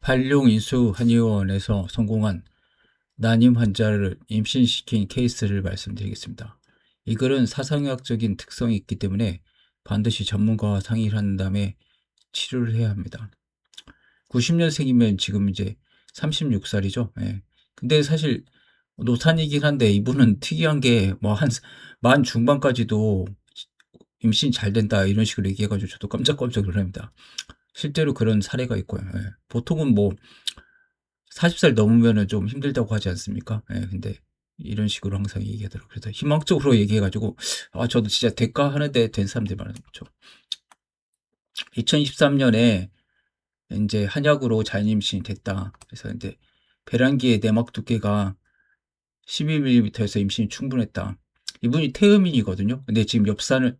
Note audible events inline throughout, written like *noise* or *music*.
발룡 인수 한의원에서 성공한 난임 환자를 임신시킨 케이스를 말씀드리겠습니다. 이 글은 사상의학적인 특성이 있기 때문에 반드시 전문가와 상의를 한 다음에 치료를 해야 합니다. 90년생이면 지금 이제 36살이죠. 예. 근데 사실 노산이긴 한데 이분은 특이한 게 뭐 한 만 중반까지도 임신 잘 된다 이런 식으로 얘기해가지고 저도 깜짝깜짝 놀랍니다. 실제로 그런 사례가 있고요. 예. 보통은 뭐 40살 넘으면은 좀 힘들다고 하지 않습니까? 예, 근데 이런 식으로 항상 얘기하더라고요. 그래서 희망적으로 얘기해가지고 아 저도 진짜 대가 하는데 된 사람들 많은 거죠. 2023년에 이제 한약으로 자연임신이 됐다. 그래서 이제 배란기의 내막 두께가 12mm에서 임신이 충분했다. 이분이 태음인이거든요. 근데 지금 엽산을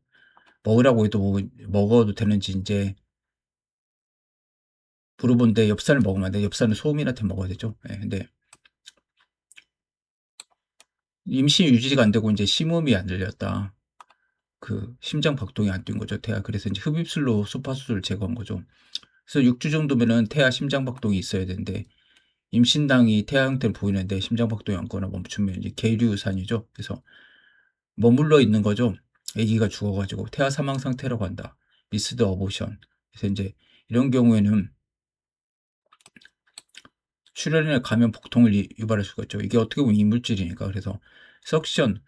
먹으라고 해도 뭐 먹어도 되는지 이제 물어본데 엽산을 먹으면 안 돼. 엽산은 소음인한테 먹어야 되죠. 예, 근데 임신 유지가 안 되고 이제 심음이 안 들렸다. 그 심장 박동이 안 뛴 거죠. 태아. 그래서 이제 흡입술로 소파수술을 제거한 거죠. 그래서 6주 정도면은 태아 심장 박동이 있어야 되는데 임신당이 태아 형태를 보이는데 심장 박동이 없거나 멈추면 이제 계류산이죠. 그래서 머물러 있는 거죠. 아기가 죽어가지고 태아 사망 상태라고 한다. 미스드 어보션. 그래서 이제 이런 경우에는 출혈이나 감염 복통을 이- 유발할 수가 있죠. 이게 어떻게 보면 이물질이니까 그래서 석션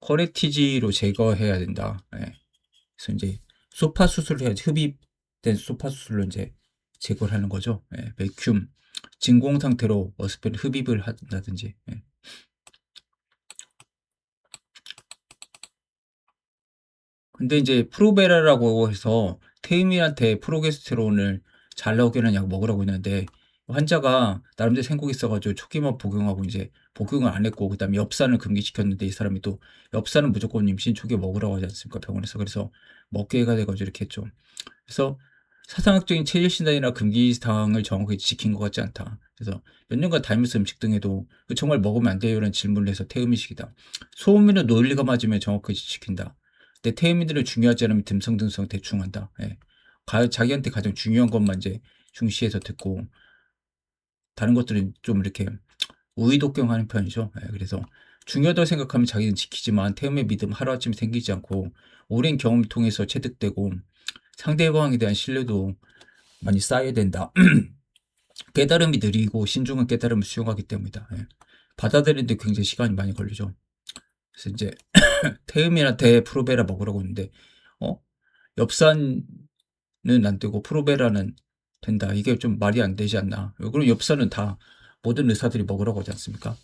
커레티지로 제거해야 된다. 예. 그래서 이제 소파 수술을 해야지 흡입된 소파 수술로 이제 제거를 하는 거죠. 예. 베큐um 진공 상태로 어스펜 흡입을 한다든지. 예. 근데 이제 프로베라라고 해서 태임인한테 프로게스테론을 잘 나오게 하는 약 먹으라고 했는데 환자가 나름대로 생각이 있어가지고 초기만 복용하고 이제 복용을 안 했고 그다음에 엽산을 금기시켰는데 이 사람이 또 엽산은 무조건 임신 초기에 먹으라고 하지 않습니까 병원에서 그래서 먹게 해가지고 이렇게 했죠. 그래서 사상학적인 체질 진단이나 금기 사항을 정확히 지킨 것 같지 않다. 그래서 몇 년간 다이무스 음식 등에도 그 정말 먹으면 안 돼요라는 질문을 해서 태음이식이다. 소음이나 논리가 맞으면 정확히 지킨다. 근데 태음인들은 중요하지 않으면 듬성듬성 대충 한다. 예. 가- 자기한테 가장 중요한 것만 이제 중시해서 듣고 다른 것들은 좀 이렇게 우의독경하는 편이죠. 예, 그래서 중요하다고 생각하면 자기는 지키지만 태음의 믿음 하루아침에 생기지 않고 오랜 경험을 통해서 체득되고 상대방에 대한 신뢰도 많이 쌓여야 된다. *clears throat* 깨달음이 느리고 신중한 깨달음을 수용하기 때문이다. 예. 받아들이는데 굉장히 시간이 많이 걸리죠. 그래서 이제 *clears throat* 태음인한테 프로베라 먹으라고 했는데 어 엽산은 안 되고 프로베라는 된다. 이게 좀 말이 안 되지 않나. 그럼 엽산은 다 모든 의사들이 먹으라고 하지 않습니까?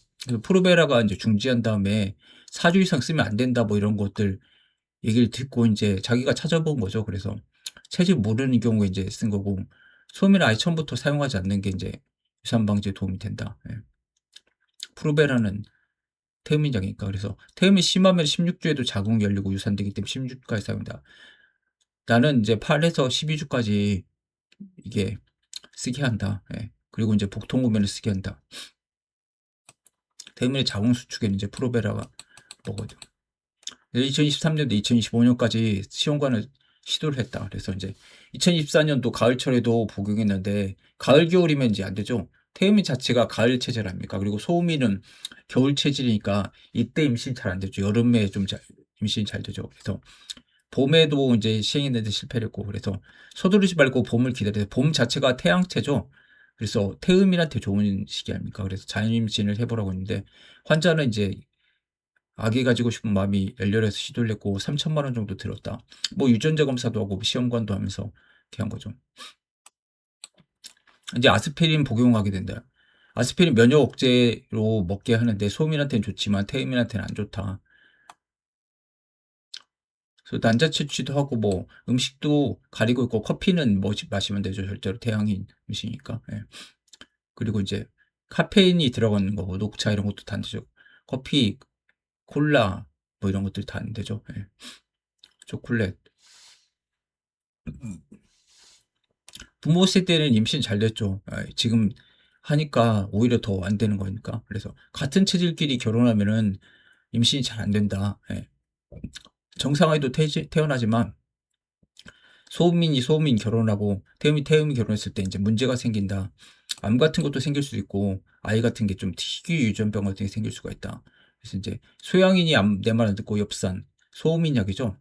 프로베라가 이제 중지한 다음에 4주 이상 쓰면 안 된다 뭐 이런 것들 얘기를 듣고 이제 자기가 찾아본 거죠. 그래서 체질 모르는 경우에 이제 쓴 거고 소음을 아예 처음부터 사용하지 않는 게 이제 유산 방지에 도움이 된다. 예. 프로베라는 태음인약이니까 그래서 태음이 심하면 16주에도 자궁이 열리고 유산되기 때문에 16주까지 사용한다. 나는 이제 8에서 12주까지 이게 쓰게 한다. 예. 그리고 이제 복통 오면 쓰게 한다. 태음의 자궁 수축에는 이제 프로베라가 먹어도 2023년도 2025년까지 시험관을 시도를 했다. 그래서 이제 2024년도 가을철에도 복용했는데 가을 겨울이면 이제 안 되죠. 태음인 자체가 가을 체질 아닙니까? 그리고 소음이는 겨울 체질이니까 이때 임신 잘 안 되죠. 여름에 좀 잘, 임신이 잘 되죠. 그래서 봄에도 이제 시행했는데 실패를 했고 그래서 서두르지 말고 봄을 기다려서 봄 자체가 태양체죠. 그래서 태음인한테 좋은 시기 아닙니까? 그래서 자연임신을 해보라고 했는데 환자는 이제 아기 가지고 싶은 마음이 열렬해서 시도를 했고 3천만 원 정도 들었다. 뭐 유전자 검사도 하고 시험관도 하면서 이렇게 한 거죠. 이제 아스피린 복용하게 된다. 아스피린 면역 억제로 먹게 하는데 소민한테는 좋지만 태음인한테는 안 좋다. 그래서 난자 채취도 하고 뭐 음식도 가리고 있고 커피는 뭐 마시면 되죠. 절대로 태양인 음식이니까. 예. 그리고 이제 카페인이 들어가는 거, 뭐 녹차 이런 것도 다 안 되죠. 커피, 콜라 뭐 이런 것들 다 안 되죠. 예. 초콜릿. 부모 세대는 임신 잘 됐죠. 아, 지금 하니까 오히려 더 안 되는 거니까. 그래서 같은 체질끼리 결혼하면은 임신이 잘 안 된다. 예. 정상아이도 태, 태어나지만 소음인이 소음인 결혼하고 태음이 태음이 결혼했을 때 이제 문제가 생긴다. 암 같은 것도 생길 수도 있고 아이 같은 게 좀 특유 유전병 같은 게 생길 수가 있다. 그래서 이제 소양인이 내말안 듣고 엽산 소음인 약이죠.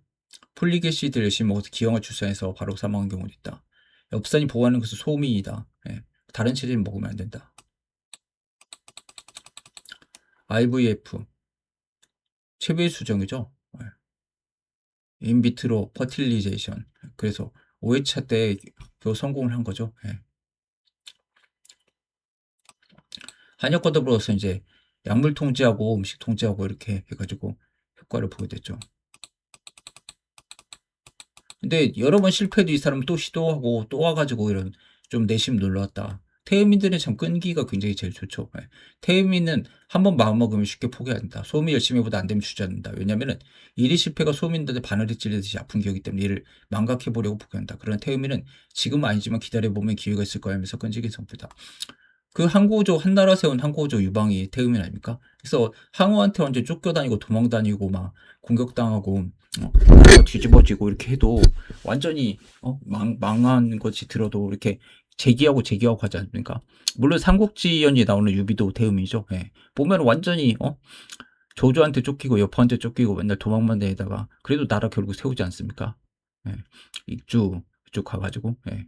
폴리게시드 열심히 먹어서 기형을 출산해서 바로 사망한 경우도 있다. 엽산이 보호하는 것은 소음인이다. 예. 다른 체질 먹으면 안 된다. IVF 체배 수정이죠. 예. 인비트로 퍼틸리제이션. 그래서 5회차 때 겨우 성공을 한 거죠. 예. 한약과 더불어서 이제 약물 통제하고 음식 통제하고 이렇게 해가지고 효과를 보게 됐죠. 근데 여러 번 실패도 이 사람은 또 시도하고 또 와가지고 이런 좀 내심 놀랐다. 태음인들은 참 끈기가 굉장히 제일 좋죠. 예. 태음인은 한번 마음먹으면 쉽게 포기한다. 소음이 열심히 해보다 안 되면 주저앉는다. 왜냐면은 일이 실패가 소음인들한테 바늘이 찔리듯이 아픈 기억이기 때문에 이를 망각해 보려고 포기한다. 그러나 태음인은 지금은 아니지만 기다려 보면 기회가 있을 거야 하면서 끈질긴 성부다. 그 항구조 한나라 세운 항구조 유방이 태음인 아닙니까? 그래서 항우한테 완전 쫓겨다니고 도망다니고 막 공격당하고 어, 뒤집어지고 이렇게 해도 완전히 어, 망, 망한 것이 들어도 이렇게 제기하고 제기하고 하지 않습니까? 물론 삼국지연이 나오는 유비도 태음이죠. 예. 보면 완전히 어 조조한테 쫓기고 여포한테 쫓기고 맨날 도망만 다니다가 그래도 나라 결국 세우지 않습니까? 예. 익주 쭉 가가지고 예.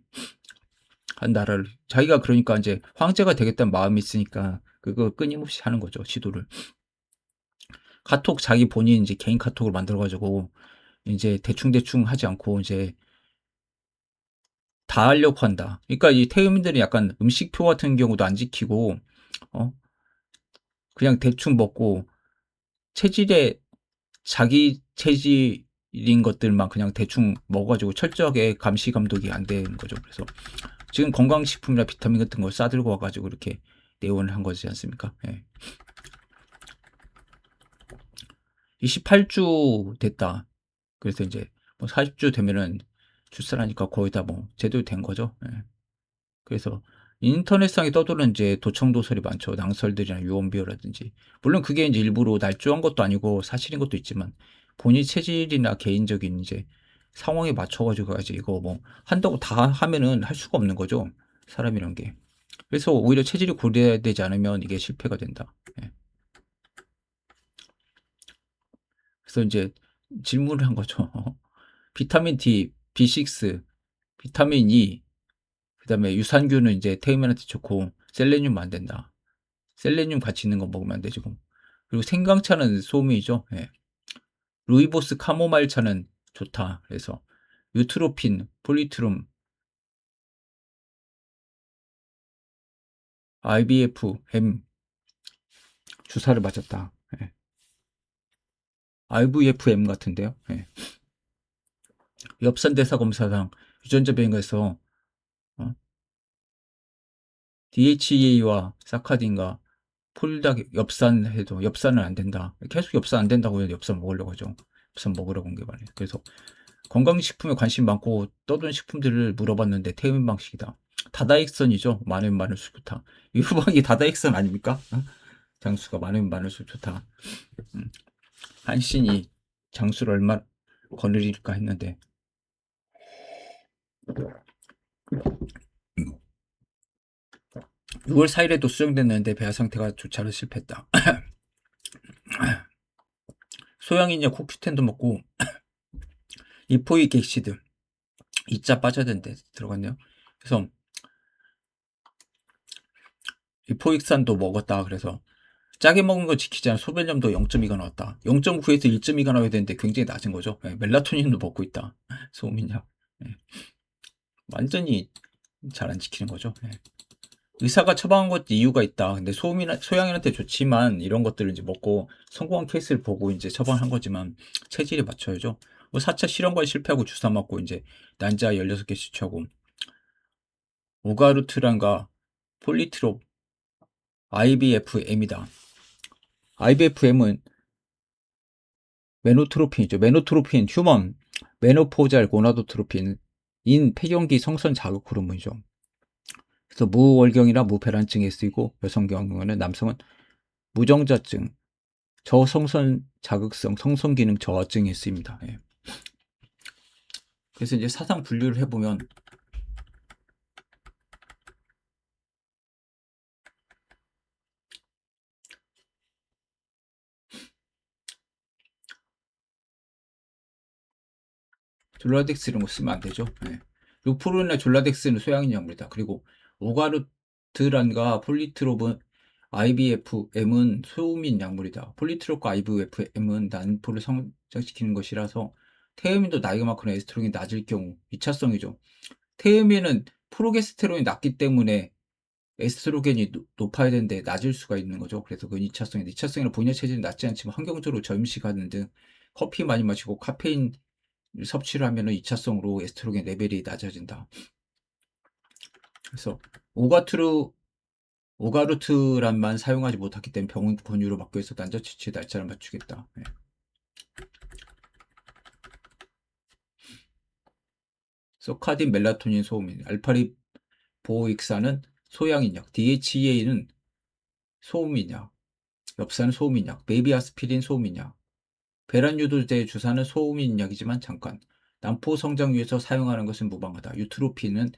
한 나라를 자기가 그러니까 이제 황제가 되겠다는 마음이 있으니까 그거 끊임없이 하는 거죠 시도를 카톡 자기 본인 이제 개인 카톡을 만들어 가지고 이제 대충 대충 하지 않고 이제 다 하려고 한다. 그러니까 이 태음인들이 약간 음식표 같은 경우도 안 지키고 어 그냥 대충 먹고 체질에 자기 체질인 것들만 그냥 대충 먹어가지고 철저하게 감시 감독이 안 되는 거죠. 그래서 지금 건강식품이나 비타민 같은 걸 싸들고 와가지고 이렇게 내원을 한 거지 않습니까? 예. 28주 됐다. 그래서 이제 뭐 40주 되면은 출산하니까 거의 다 뭐 제대로 된 거죠. 예. 그래서 인터넷상에 떠도는 이제 도청 도설이 많죠. 낭설들이나 유언비어라든지. 물론 그게 이제 일부러 날조한 것도 아니고 사실인 것도 있지만 본인 체질이나 개인적인 이제 상황에 맞춰가지고 가지 이거 뭐 한다고 다 하면은 할 수가 없는 거죠. 사람이란 게. 그래서 오히려 체질이 고려되지 않으면 이게 실패가 된다. 예. 그래서 이제 질문을 한 거죠. *laughs* 비타민 D, B6, 비타민 E, 그 다음에 유산균은 이제 태음인한테 좋고 셀레늄 안 된다. 셀레늄 같이 있는 거 먹으면 안 되지. 그리고 생강차는 소음이죠. 예. 루이보스 카모마일 차는 좋다. 그래서 유트로핀, 폴리트룸, IBF, M 주사를 맞았다. 예. IVFM 같은데요. 예. 엽산대사 검사상 유전자 변이가서 어? DHEA와 사카딘과 폴다 엽산해도 엽산은 안 된다. 계속 엽산 안 된다고 해서 엽산 먹으려고 하죠. 엽산 먹으라고 한게 말이에요. 그래서 건강식품에 관심 많고 떠도는 식품들을 물어봤는데 태음 방식이다. 다다익선이죠. 많으면 많을수록 좋다. *laughs* 이 후방이 다다익선 아닙니까? 어? 장수가 많으면 많을수록 좋다. 음. 한신이 장수를 얼마 거느릴까 했는데 6월 4일에도 수정됐는데 배아 상태가 않아 실패했다. *clears throat* 소양인냐 코큐텐도 먹고 *clears throat* 이포이 객시드 2자 빠져야 되는데 들어갔네요. 그래서 이포익산도 먹었다. 그래서 짜게 먹은 거 지키지 않아 소변염도 0.2가 나왔다. 0.9에서 1.2가 나와야 되는데 굉장히 낮은 거죠. 네, 멜라토닌도 먹고 있다. *laughs* 네. 완전히 잘 안 지키는 거죠. 네. 의사가 처방한 것 이유가 있다. 근데 소음이나 소양인한테 좋지만 이런 것들을 이제 먹고 성공한 케이스를 보고 이제 처방한 거지만 체질에 맞춰야죠. 뭐 4차 실험과에 실패하고 주사 맞고 이제 난자 16개 시취하고 오가루트란과 폴리트롭 IBFM이다. IBFM은 메노트로핀이죠. 메노트로핀, 휴먼, 메노포잘 고나도트로핀, 인 폐경기 성선 자극 호르몬이죠. 그래서 무월경이나 무배란증에 쓰이고 여성 경우에는 남성은 무정자증, 저성선 자극성 성선 기능 저하증에 쓰입니다. 예. 그래서 이제 사상 분류를 해보면 졸라덱스 이런 거 쓰면 안 되죠. 네. 루프론이나 졸라덱스는 소양인 약물이다. 그리고 오가르트란과 폴리트롭은 IBFM은 소음인 약물이다. 폴리트롭과 IBFM은 난포를 성장시키는 것이라서 태음인도 나이가 많거나 에스트로겐이 낮을 경우 2차성이죠. 태음인은 프로게스테론이 낮기 때문에 에스트로겐이 노- 높아야 되는데 낮을 수가 있는 거죠. 그래서 그 2차성인데 2차성에는 본인의 체질이 낮지 않지만 환경적으로 저임식하는 등 커피 많이 마시고 카페인 섭취를 하면은 2차성으로 에스트로겐 레벨이 낮아진다. 그래서 오가트루 오가루트란만 사용하지 못했기 때문에 병원 권유로 맡겨 난자 치치 날짜를 맞추겠다. 예. 소카딘 멜라토닌 소음인 알파리 보익사는 소양인약, DHEA는 소음인약, 엽사는 소음인약, 베이비 아스피린 소음인약, 베란 유도제 주사는 소음인 약이지만 잠깐 난포 성장 위해서 사용하는 것은 무방하다. 유트로핀은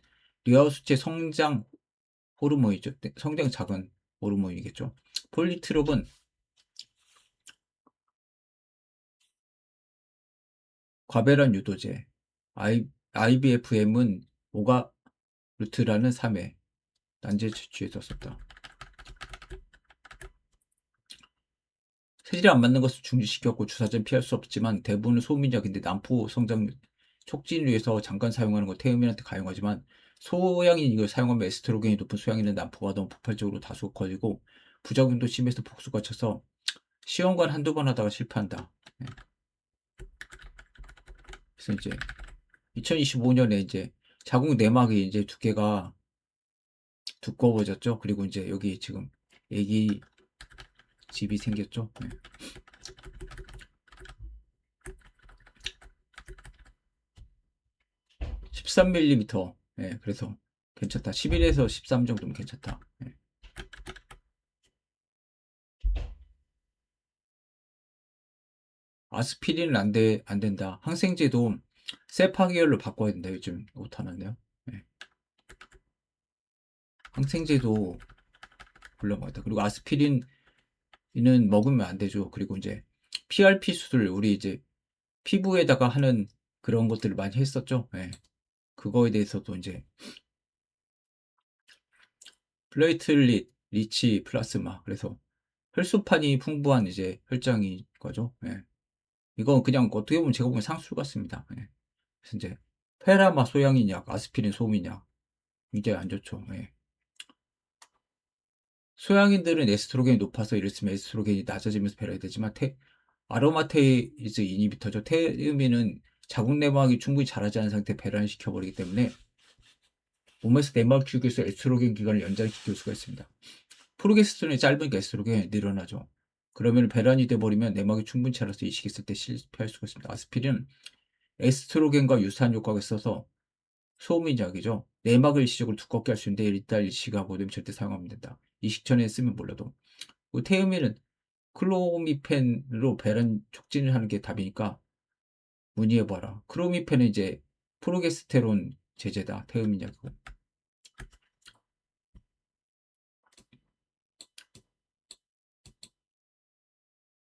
뇌하 수체 성장 호르몬이죠. 네, 성장 작은 호르몬이겠죠. 폴리트롭은 과배란 유도제, IBFM은 오가 루트라는 3회 난제 채취에서 썼다. 체질이 안 맞는 것을 중지시켰고 주사제는 피할 수 없지만 대부분은 소음인약인데 난포 성장 촉진을 위해서 잠깐 사용하는 거 태음인한테 가용하지만 소양인 이걸 사용하면 에스트로겐이 높은 소양인은 난포가 너무 폭발적으로 다수 걸리고 부작용도 심해서 복수가 쳐서 시험관 한두 번 하다가 실패한다. 네. 그래서 이제 2025년에 이제 자궁 내막이 이제 두께가 두꺼워졌죠. 그리고 이제 여기 지금 애기 집이 생겼죠. 네. (13mm) 예, 그래서 괜찮다. 11에서 13 정도면 괜찮다. 예. 아스피린은 안 돼, 안 된다. 항생제도 세파기열로 바꿔야 된다. 요즘 못하는데요. 예. 항생제도 곤란하다. 그리고 아스피린 은 먹으면 안 되죠. 그리고 이제 PRP 수술 우리 이제 피부에다가 하는 그런 것들을 많이 했었죠. 예. 그거에 대해서도 이제 플레이틀릿, 리치, 플라스마 그래서 혈소판이 풍부한 이제 혈장인 거죠. 예. 이건 그냥 어떻게 보면 제가 보면 상술 같습니다. 예. 그래서 이제 페라마 소양인약, 아스피린 소음인약 굉장히 안 좋죠. 예. 소양인들은 에스트로겐이 높아서 이랬으면 에스트로겐이 낮아지면서 배려야 되지만 테, 아로마테이즈 이니비터죠. 테음인은 자궁 내막이 충분히 자라지 않은 상태에 배란을 시켜버리기 때문에 몸에서 내막 키우기 위해서 에스트로겐 기간을 연장시킬 수가 있습니다. 프로게스테론이 짧으니까 에스트로겐이 늘어나죠. 그러면 배란이 돼버리면 내막이 충분히 자라서 이식했을 때 실패할 수가 있습니다. 아스피린은 에스트로겐과 유사한 효과가 있어서 소음인 약이죠. 내막을 일시적으로 두껍게 할 수 있는데 일단 일시하고 되면 절대 사용하면 된다. 이식 전에 쓰면 몰라도. 그리고 테음인은 클로미펜으로 배란 촉진을 하는 게 답이니까 문의해봐라. 크로미펜은 이제 프로게스테론 제제다. 태음인약이고.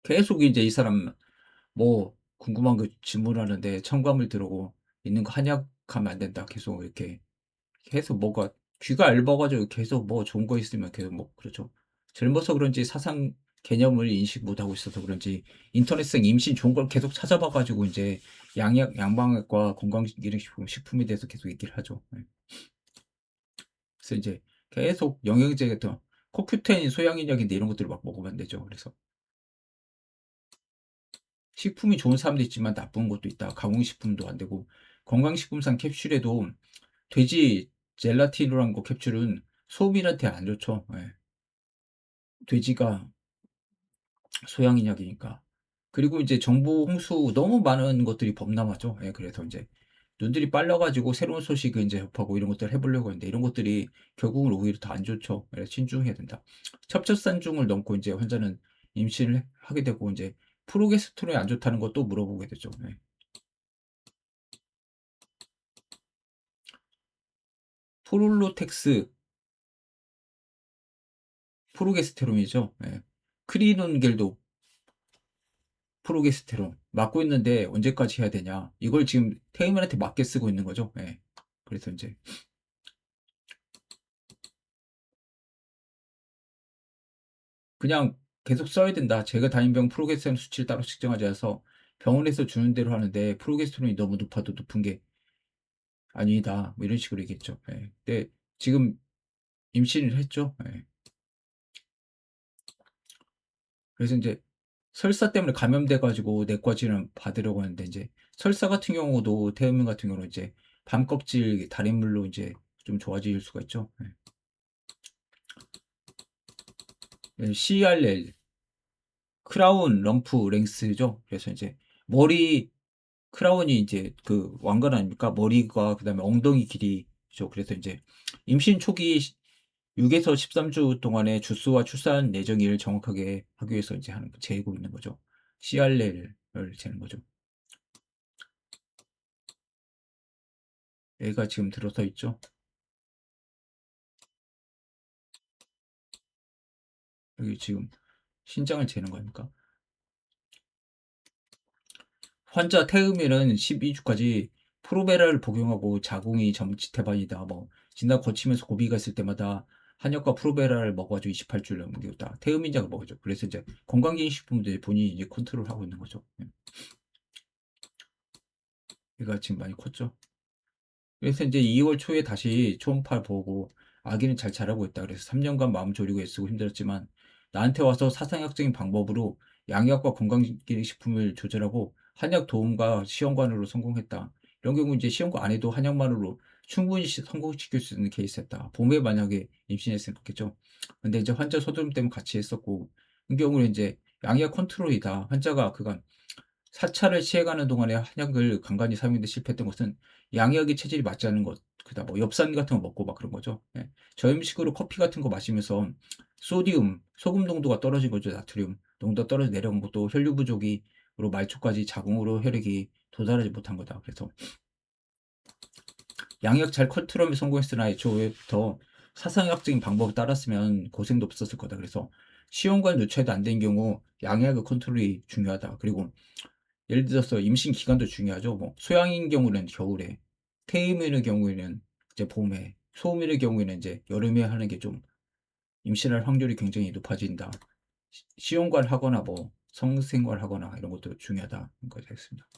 계속 이제 이 사람 뭐 궁금한 거 질문하는데 첨가물 들어오고 있는 거 한약하면 안 된다. 계속 이렇게 계속 뭐가 귀가 얇아가지고 계속 뭐 좋은 거 있으면 계속 뭐 그렇죠. 젊어서 그런지 사상 개념을 인식 못하고 있어서 그런지 인터넷상 임신 좋은 걸 계속 찾아봐가지고 이제 양약 양방학과 건강기능식품 식품에 대해서 계속 얘기를 하죠. 네. 그래서 이제 계속 영양제 같은 코큐텐 소양인약인데 이런 것들을 막 먹으면 안 되죠. 그래서 식품이 좋은 사람도 있지만 나쁜 것도 있다. 가공식품도 안 되고 건강식품상 캡슐에도 돼지 거 캡슐은 소민한테 안 좋죠. 예. 돼지가 소양인약이니까. 그리고 이제 정보 홍수 너무 많은 것들이 범람하죠. 예, 그래서 이제 눈들이 빨라가지고 새로운 소식을 이제 접하고 이런 것들을 해보려고 하는데 이런 것들이 결국은 오히려 더 안 좋죠. 그래서 신중해야 된다. 첩첩산중을 넘고 이제 환자는 임신을 하게 되고 이제 프로게스테론이 안 좋다는 것도 물어보게 되죠. 예. 프롤로텍스 프로게스테론이죠. 예. 크리논겔도 프로게스테론 맞고 있는데 언제까지 해야 되냐? 이걸 지금 태음인한테 맞게 쓰고 있는 거죠. 예. 그래서 이제 그냥 계속 써야 된다. 제가 다닌 병 프로게스테론 수치를 따로 측정하지 않아서 병원에서 주는 대로 하는데 프로게스테론이 너무 높아도 높은 게 아니다. 뭐 이런 식으로 얘기했죠. 예. 근데 지금 임신을 했죠. 예. 그래서 이제 설사 때문에 감염돼 가지고 내과 진료 받으려고 하는데 이제 설사 같은 경우도 태음인 같은 경우는 이제 밤 껍질 달인물로 이제 좀 좋아질 수가 있죠. 예. 예, CRL 크라운 럼프 랭스죠. 그래서 이제 머리 크라운이 이제 그 왕관 아닙니까? 머리가 그다음에 엉덩이 길이죠. 그래서 이제 임신 초기 6에서 13주 동안의 주수와 출산 예정일을 정확하게 하기 위해서 이제 하는 재고 있는 거죠. CRL을 재는 거죠. 얘가 지금 들어서 있죠. 여기 지금 신장을 재는 거니까. 환자 태음에는 12주까지 프로베라를 복용하고 자궁이 점치 태반이다. 뭐 진단 거치면서 고비가 있을 때마다 한약과 프로베라를 먹어가지고 28주를 넘겼다. 태음인작을 먹어죠. 그래서 이제 건강기능식품들 본인이 이제 컨트롤하고 있는 거죠. 예. 얘가 지금 많이 컸죠. 그래서 이제 2월 초에 다시 초음파를 보고 아기는 잘 자라고 있다. 그래서 3년간 마음 졸이고 애쓰고 힘들었지만 나한테 와서 사상학적인 방법으로 양약과 건강기능식품을 조절하고 한약 도움과 시험관으로 성공했다. 이런 경우 이제 시험관 안 해도 한약만으로 충분히 시- 성공시킬 수 있는 케이스였다. 봄에 만약에 임신했으면 좋겠죠. 근데 이제 환자 소드름 때문에 같이 했었고, 이 경우는 이제 양약 컨트롤이다. 환자가 그간 사찰을 취해가는 동안에 한약을 간간히 사용했는데 실패했던 것은 양약의 체질이 맞지 않은 것, 그다 뭐 엽산 같은 거 먹고 막 그런 거죠. 예. 저염식으로 커피 같은 거 마시면서 소디움, 소금 농도가 떨어진 거죠. 나트륨 농도가 떨어져 내려온 것도 혈류 부족이 로 말초까지 자궁으로 혈액이 도달하지 못한 거다. 그래서 양약 잘 컨트롤에 성공했으나 애초부터 사상학적인 방법을 따랐으면 고생도 없었을 거다. 그래서 시험관 누차에도 안 된 경우 양약의 컨트롤이 중요하다. 그리고 예를 들어서 임신 기간도 중요하죠. 뭐 소양인 경우는 겨울에, 태임인의 경우에는 이제 봄에, 소음인의 경우에는 이제 여름에 하는 게 좀 임신할 확률이 굉장히 높아진다. 시- 시험관 하거나 뭐 성생활 하거나 이런 것도 중요하다. 이런 거겠습니다.